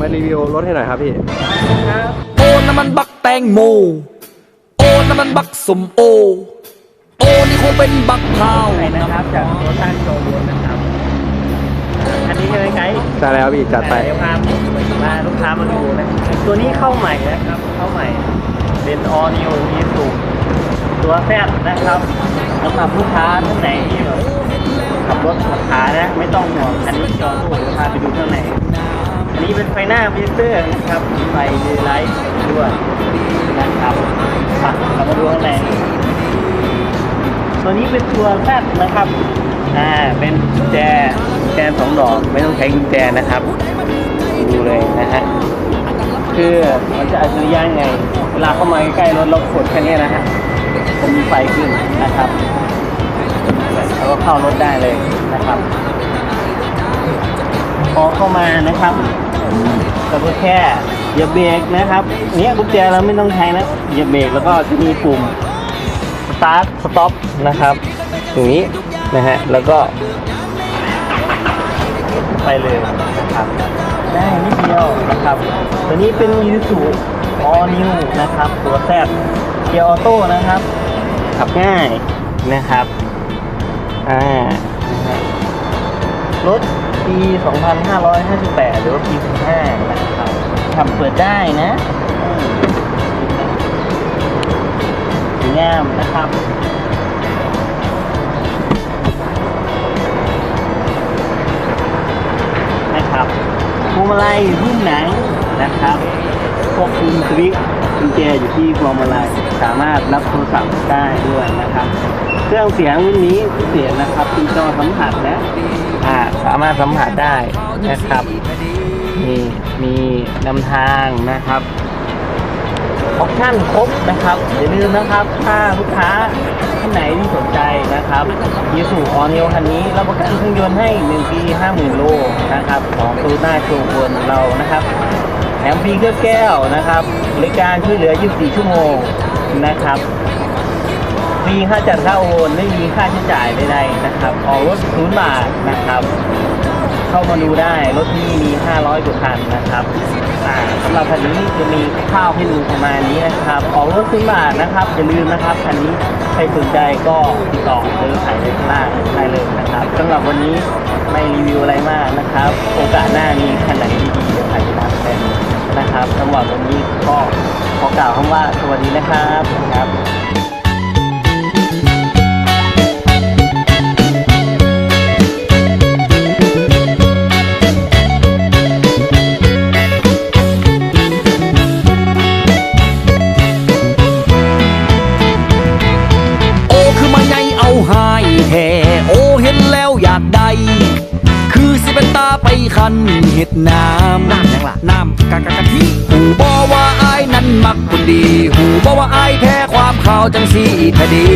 มารีวิวรถให้หน่อยครับพี่โอ้น้ำมันบักแตงโม โอ้น้ำมันบักสมโอ โอ้นี่คงเป็นบักพร้าวไหนนะครับจากโรตันโชว์รูมนะครับ อันนี้ใช่ไหมไกด์ได้แล้วพี่จัดไปเดี๋ยวพามาลูกค้ามาดูนะ ตัวนี้เข้าใหม่นะครับ เข้าใหม่ เป็น all new มีสูงตัวแฟดนะครับสำหรับลูกค้าท่านไหนที่แบบขับรถขับขานะ ไม่ต้องห่วงอันนี้จอตู้เดี๋ยวพาไปดูข้างในอั นนี้เป็นไฟหน้าพิเตอร์นะครับไฟดีไลท์ด้วยนะครับอะเรามาดูข้างตัวนี้เป็นตัวแซดนะครับอ่าเป็นแจแจสองดอกไม่ต้องใช้กุญแจนะครับ ดูเลยนะฮะคือมันจะอัจฉริยะยังไง เวลาเข้ามาใกล้ๆรถเรากดแค่นี้นะฮะจะมีไฟขึ้นนะครับแล้วก็เข้ารถได้เลยนะครับ พอเข้ามานะครับ ก็แค่เหยียบเบรกนะครับเนี้ยกุญแจเราไม่ต้องใช้นะเหยียบเบรกแล้วก็จะมีปุ่มสตาร์ทสต็อปนะครับตรงนี้นะฮะแล้วก็ ไปเลยนะครับได้นิดเดียวนะครับตัวนี้เป็นยูสุออนิวนะครับ ตัวแซดเกียร์ออโต้นะครับขับง่ายนะครับอ่า รถปี 2558 หรือว่าปี 15นะครับขับเปิดได้นะสวยงามนะครับนะครับพวงมาลัยรุ่นหนังนะครับควบคุมสวิตช์กุญแจอยู่ที่พวงมาลัยสามารถรับโทรศัพท์ได้ด้วยนะครับ เครื่องเสียงรุ่นนี้พิเศษนะครับเป็นจอสัมผัสนะอ่าสามารถสัมผัสได้นะครับมีมีนำทางนะครับออปชั่นครบนะครับอย่าลืมนะครับ ถ้าลูกค้าท่านไหนที่สนใจนะครับยีสูออนิวคันนี้เรับประกันเครื่องยนต์ให้1ปี50,000 โลนะครับของตูน่าโชว์บนเรานะครับแถมฟรีเครื่องแก้วนะครับบริการช่วยเหลือ 24 ชั่วโมงนะครับ ฟรีค่าจัดค่าโอนไม่มีค่าใช้จ่ายใดๆนะครับออกรถศูนย์บาทนะครับ เข้ามาดูได้รถที่มี 500กว่าคันนะครับอ่าสำหรับคันนี้จะมีข้าวให้ดูประมาณนี้นะครับ ออกรถคุณบาทนะครับอย่าลืมนะครับคันนี้ใครสนใจก็ติดต่อเจอขายในข้างล่างได้เลยนะครับสำหรับวันนี้ไม่รีวิวอะไรมากนะครับ โอกาสหน้ามีคันไหนดีๆเดี๋ยวขายจะนำเป็นนะครับสำหรับวันนี้ก็ขอกล่าวคำว่าสวัสดีนะครับครับากได้คือสิเป็นตาไปคันเห็ดน้ำน้ำยังล่ะน้ำกะกะกะทิหูบอว่าอายนั้นมักคนดี หูบอว่าอายแพ้ความข่าวจังสีแท้ดี